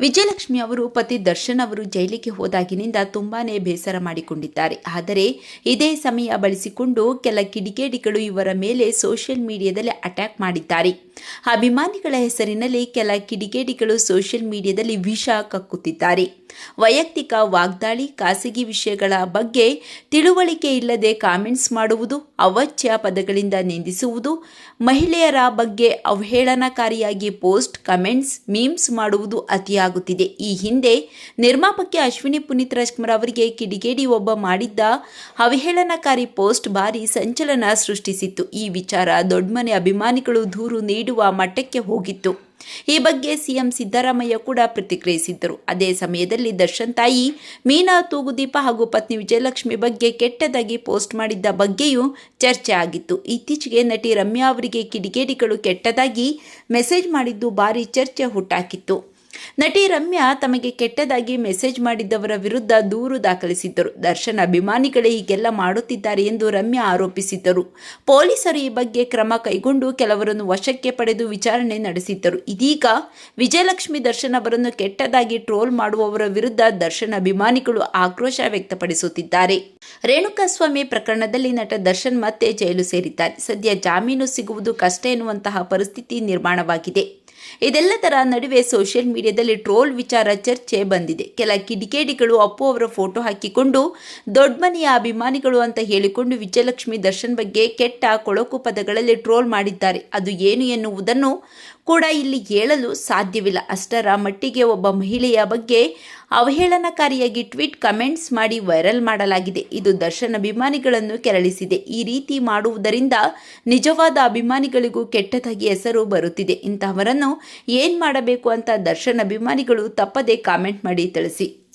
ವಿಜಯಲಕ್ಷ್ಮಿ ಅವರು, ಪತಿ ದರ್ಶನ್ ಅವರು ಜೈಲಿಗೆ ಹೋದಾಗಿನಿಂದ ತುಂಬಾನೇ ಬೇಸರ ಮಾಡಿಕೊಂಡಿದ್ದಾರೆ. ಆದರೆ ಇದೇ ಸಮಯ ಬಳಸಿಕೊಂಡು ಕೆಲ ಕಿಡಿಗೇಡಿಗಳು ಇವರ ಮೇಲೆ ಸೋಷಿಯಲ್ ಮೀಡಿಯಾದಲ್ಲಿ ಅಟ್ಯಾಕ್ ಮಾಡಿದ್ದಾರೆ. ಅಭಿಮಾನಿಗಳ ಹೆಸರಿನಲ್ಲಿ ಕೆಲ ಕಿಡಿಗೇಡಿಗಳು ಸೋಷಿಯಲ್ ಮೀಡಿಯಾದಲ್ಲಿ ವಿಷ ಕಕ್ಕುತ್ತಿದ್ದಾರೆ. ವೈಯಕ್ತಿಕ ವಾಗ್ದಾಳಿ, ಖಾಸಗಿ ವಿಷಯಗಳ ಬಗ್ಗೆ ತಿಳುವಳಿಕೆ ಇಲ್ಲದೆ ಕಾಮೆಂಟ್ಸ್ ಮಾಡುವುದು ಅವಚ್ಯ ಪದಗಳಿಂದ ನಿಂದಿಸುವುದು, ಮಹಿಳೆಯರ ಬಗ್ಗೆ ಅವಹೇಳನಕಾರಿಯಾಗಿ ಪೋಸ್ಟ್, ಕಮೆಂಟ್ಸ್, ಮೀಮ್ಸ್ ಮಾಡುವುದು ಅತಿಯಾಗುತ್ತಿದೆ ಈ ಹಿಂದೆ ನಿರ್ಮಾಪಕಿ ಅಶ್ವಿನಿ ಪುನೀತ್ ರಾಜ್ಕುಮಾರ್ ಅವರಿಗೆ ಕಿಡಿಗೇಡಿ ಒಬ್ಬ ಮಾಡಿದ್ದ ಅವಹೇಳನಕಾರಿ ಪೋಸ್ಟ್ ಭಾರಿ ಸಂಚಲನ ಸೃಷ್ಟಿಸಿತ್ತು. ಈ ವಿಚಾರ ದೊಡ್ಡಮನೆ ಅಭಿಮಾನಿಗಳು ದೂರು ನೀಡುವ ಮಟ್ಟಕ್ಕೆ ಹೋಗಿತ್ತು. ಈ ಬಗ್ಗೆ ಸಿಎಂ ಸಿದ್ದರಾಮಯ್ಯ ಕೂಡ ಪ್ರತಿಕ್ರಿಯಿಸಿದ್ದರು. ಅದೇ ಸಮಯದಲ್ಲಿ ದರ್ಶನ್ ತಾಯಿ ಮೀನಾ ತೂಗುದೀಪ ಹಾಗೂ ಪತ್ನಿ ವಿಜಯಲಕ್ಷ್ಮಿ ಬಗ್ಗೆ ಕೆಟ್ಟದಾಗಿ ಪೋಸ್ಟ್ ಮಾಡಿದ್ದ ಬಗ್ಗೆಯೂ ಚರ್ಚೆ ಆಗಿತ್ತು. ಇತ್ತೀಚೆಗೆ ನಟಿ ರಮ್ಯಾ ಅವರಿಗೆ ಕಿಡಿಗೇಡಿಗಳು ಕೆಟ್ಟದಾಗಿ ಮೆಸೇಜ್ ಮಾಡಿದ್ದು ಭಾರಿ ಚರ್ಚೆ ಹುಟ್ಟಾಕಿತ್ತು. ನಟಿ ರಮ್ಯಾ ತಮಗೆ ಕೆಟ್ಟದಾಗಿ ಮೆಸೇಜ್ ಮಾಡಿದ್ದವರ ವಿರುದ್ಧ ದೂರು ದಾಖಲಿಸಿದ್ದರು. ದರ್ಶನ್ ಅಭಿಮಾನಿಗಳೇ ಹೀಗೆಲ್ಲ ಮಾಡುತ್ತಿದ್ದಾರೆ ಎಂದು ರಮ್ಯಾ ಆರೋಪಿಸಿದ್ದರು. ಪೊಲೀಸರು ಈ ಬಗ್ಗೆ ಕ್ರಮ ಕೈಗೊಂಡು ಕೆಲವರನ್ನು ವಶಕ್ಕೆ ಪಡೆದು ವಿಚಾರಣೆ ನಡೆಸಿದ್ದರು. ಇದೀಗ ವಿಜಯಲಕ್ಷ್ಮಿ ದರ್ಶನ್ ಅವರನ್ನು ಕೆಟ್ಟದಾಗಿ ಟ್ರೋಲ್ ಮಾಡುವವರ ವಿರುದ್ಧ ದರ್ಶನ್ ಅಭಿಮಾನಿಗಳು ಆಕ್ರೋಶ ವ್ಯಕ್ತಪಡಿಸುತ್ತಿದ್ದಾರೆ. ರೇಣುಕಾಸ್ವಾಮಿ ಪ್ರಕರಣದಲ್ಲಿ ನಟ ದರ್ಶನ್ ಮತ್ತೆ ಜೈಲು ಸೇರಿದ್ದಾರೆ. ಸದ್ಯ ಜಾಮೀನು ಸಿಗುವುದು ಕಷ್ಟ ಎನ್ನುವಂತಹ ಪರಿಸ್ಥಿತಿ ನಿರ್ಮಾಣವಾಗಿದೆ. ಇದೆಲ್ಲದರ ನಡುವೆ ಸೋಷಿಯಲ್ ಮೀಡಿಯಾದಲ್ಲಿ ಟ್ರೋಲ್ ವಿಚಾರ ಚರ್ಚೆ ಬಂದಿದೆ. ಕೆಲ ಕಿಡಿಕೇಡಿಗಳು ಅಪ್ಪು ಅವರ ಫೋಟೋ ಹಾಕಿಕೊಂಡು ದೊಡ್ಡಮನೆಯ ಅಭಿಮಾನಿಗಳು ಅಂತ ಹೇಳಿಕೊಂಡು ವಿಜಯಲಕ್ಷ್ಮಿ ದರ್ಶನ್ ಬಗ್ಗೆ ಕೆಟ್ಟ ಕೊಳಕು ಪದಗಳಲ್ಲಿ ಟ್ರೋಲ್ ಮಾಡಿದ್ದಾರೆ. ಅದು ಏನು ಎನ್ನುವುದನ್ನು ಕೂಡ ಇಲ್ಲಿ ಹೇಳಲು ಸಾಧ್ಯವಿಲ್ಲ. ಅಷ್ಟರ ಮಟ್ಟಿಗೆ ಒಬ್ಬ ಮಹಿಳೆಯ ಬಗ್ಗೆ ಅವಹೇಳನಕಾರಿಯಾಗಿ ಟ್ವೀಟ್ ಕಮೆಂಟ್ಸ್ ಮಾಡಿ ವೈರಲ್ ಮಾಡಲಾಗಿದೆ. ಇದು ದರ್ಶನ್ ಅಭಿಮಾನಿಗಳನ್ನು ಕೆರಳಿಸಿದೆ. ಈ ರೀತಿ ಮಾಡುವುದರಿಂದ ನಿಜವಾದ ಅಭಿಮಾನಿಗಳಿಗೂ ಕೆಟ್ಟದಾಗಿ ಹೆಸರು ಬರುತ್ತಿದೆ. ಇಂತಹವರನ್ನು ಏನ್ ಮಾಡಬೇಕು ಅಂತ ದರ್ಶನ್ ಅಭಿಮಾನಿಗಳು ತಪ್ಪದೆ ಕಾಮೆಂಟ್ ಮಾಡಿ ತಿಳಿಸಿ.